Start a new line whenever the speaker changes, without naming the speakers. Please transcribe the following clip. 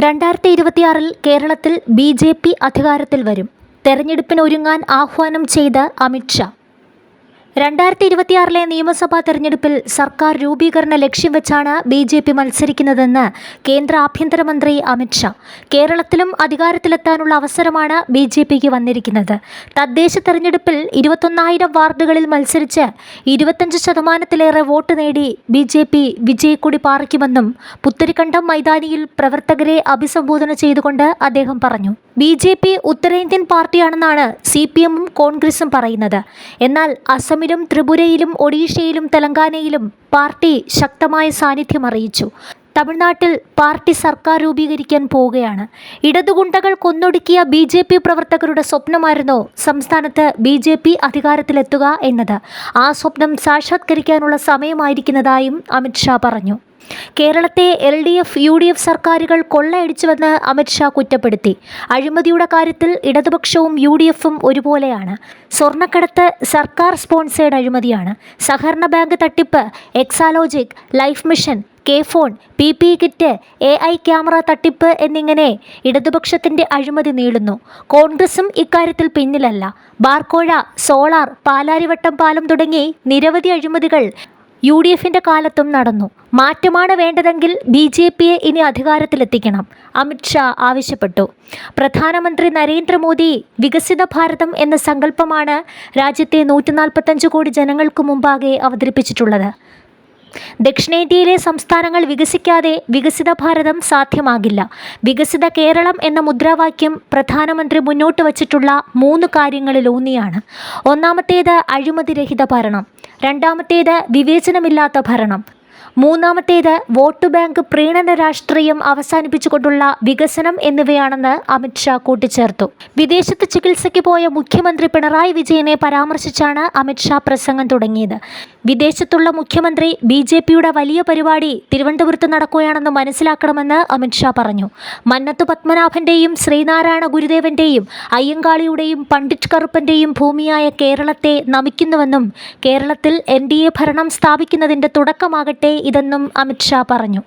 രണ്ടായിരത്തി ഇരുപത്തിയാറിൽ കേരളത്തിൽ ബി ജെ പി അധികാരത്തിൽ വരും. തെരഞ്ഞെടുപ്പിന് ഒരുങ്ങാൻ ആഹ്വാനം ചെയ്ത അമിത്ഷാ രണ്ടായിരത്തി ഇരുപത്തിയാറിലെ നിയമസഭാ തെരഞ്ഞെടുപ്പിൽ സർക്കാർ രൂപീകരണ ലക്ഷ്യം വെച്ചാണ് ബി ജെ പി മത്സരിക്കുന്നതെന്ന് കേന്ദ്ര ആഭ്യന്തരമന്ത്രി അമിത്ഷാ കേരളത്തിലും അധികാരത്തിലെത്താനുള്ള അവസരമാണ് ബി ജെ പിക്ക് വന്നിരിക്കുന്നത്. തദ്ദേശ തെരഞ്ഞെടുപ്പിൽ ഇരുപത്തൊന്നായിരം വാർഡുകളിൽ മത്സരിച്ച് ഇരുപത്തഞ്ച് ശതമാനത്തിലേറെ വോട്ട് നേടി ബി ജെ പി വിജയക്കൊടി പാറിക്കുമെന്നും പുത്തരിക്കണ്ടം മൈതാനിയിൽ പ്രവർത്തകരെ അഭിസംബോധന ചെയ്തുകൊണ്ട് അദ്ദേഹം പറഞ്ഞു. ബി ജെ പി ഉത്തരേന്ത്യൻ പാർട്ടിയാണെന്നാണ് സി പി എമ്മും കോൺഗ്രസും പറയുന്നത്. എന്നാൽ അസമിലും ത്രിപുരയിലും ഒഡീഷയിലും തെലങ്കാനയിലും പാർട്ടി ശക്തമായ സാന്നിധ്യം അറിയിച്ചു. തമിഴ്നാട്ടിൽ പാർട്ടി സർക്കാർ രൂപീകരിക്കാൻ പോവുകയാണ്. ഇടതുഗുണ്ടകൾ കൊന്നൊടുക്കിയ ബി ജെ പി പ്രവർത്തകരുടെ സ്വപ്നമായിരുന്നു സംസ്ഥാനത്ത് ബി ജെ പി അധികാരത്തിലെത്തുക എന്നത്. ആ സ്വപ്നം സാക്ഷാത്കരിക്കാനുള്ള സമയമായിരിക്കുന്നതായും അമിത്ഷാ പറഞ്ഞു. കേരളത്തെ L D F U D F സർക്കാരുകൾ കൊള്ളയടിച്ചുവെന്ന് അമിത്ഷാ കുറ്റപ്പെടുത്തി. അഴിമതിയുടെ കാര്യത്തിൽ ഇടതുപക്ഷവും യു ഡി എഫും ഒരുപോലെയാണ്. സ്വർണക്കടത്ത് സർക്കാർ സ്പോൺസേഡ് അഴിമതിയാണ്. സഹകരണ ബാങ്ക് തട്ടിപ്പ് Exalogic life mission K phone P P kit A I camera തട്ടിപ്പ് എന്നിങ്ങനെ ഇടതുപക്ഷത്തിന്റെ അഴിമതി നീളുന്നു. കോൺഗ്രസും ഇക്കാര്യത്തിൽ പിന്നിലല്ല. ബാർക്കോഴ സോളാർ പാലാരിവട്ടം പാലം തുടങ്ങി നിരവധി അഴിമതികൾ യു ഡി എഫിന്റെ കാലത്തും നടന്നു. മാറ്റമാണ് വേണ്ടതെങ്കിൽ ബി ജെ പിയെ ഇനി അധികാരത്തിലെത്തിക്കണം. അമിത്ഷാ ആവശ്യപ്പെട്ടു. പ്രധാനമന്ത്രി നരേന്ദ്രമോദി വികസിത ഭാരതം എന്ന സങ്കല്പമാണ് രാജ്യത്തെ നൂറ്റി കോടി ജനങ്ങൾക്ക് മുമ്പാകെ അവതരിപ്പിച്ചിട്ടുള്ളത്. ദക്ഷിണേന്ത്യയിലെ സംസ്ഥാനങ്ങൾ വികസിക്കാതെ വികസിത ഭാരതം സാധ്യമാകില്ല. വികസിത കേരളം എന്ന മുദ്രാവാക്യം പ്രധാനമന്ത്രി മുന്നോട്ട് വച്ചിട്ടുള്ള മൂന്ന് കാര്യങ്ങളിലൂന്നിയാണ്. ഒന്നാമത്തേത് അഴിമതിരഹിത ഭരണം. രണ്ടാമത്തേത് വിവേചനമില്ലാത്ത ഭരണം. മൂന്നാമത്തേത് വോട്ട് ബാങ്ക് പ്രീണന രാഷ്ട്രീയം അവസാനിപ്പിച്ചുകൊണ്ടുള്ള വികസനം എന്നിവയാണെന്ന് അമിത്ഷാ കൂട്ടിച്ചേർത്തു. വിദേശത്ത് ചികിത്സയ്ക്ക് പോയ മുഖ്യമന്ത്രി പിണറായി വിജയനെ പരാമർശിച്ചാണ് അമിത്ഷാ പ്രസംഗം തുടങ്ങിയത്. വിദേശത്തുള്ള മുഖ്യമന്ത്രി ബി വലിയ പരിപാടി തിരുവനന്തപുരത്ത് നടക്കുകയാണെന്ന് മനസ്സിലാക്കണമെന്ന് അമിത്ഷാ പറഞ്ഞു. മന്നത്ത് പത്മനാഭന്റെയും ശ്രീനാരായണ ഗുരുദേവന്റെയും അയ്യങ്കാളിയുടെയും പണ്ഡിറ്റ് കറുപ്പന്റെയും ഭൂമിയായ കേരളത്തെ നമിക്കുന്നുവെന്നും കേരളത്തിൽ എൻ ഭരണം സ്ഥാപിക്കുന്നതിന്റെ തുടക്കമാകട്ടെ ഇതെന്നും അമിത്ഷാ പറഞ്ഞു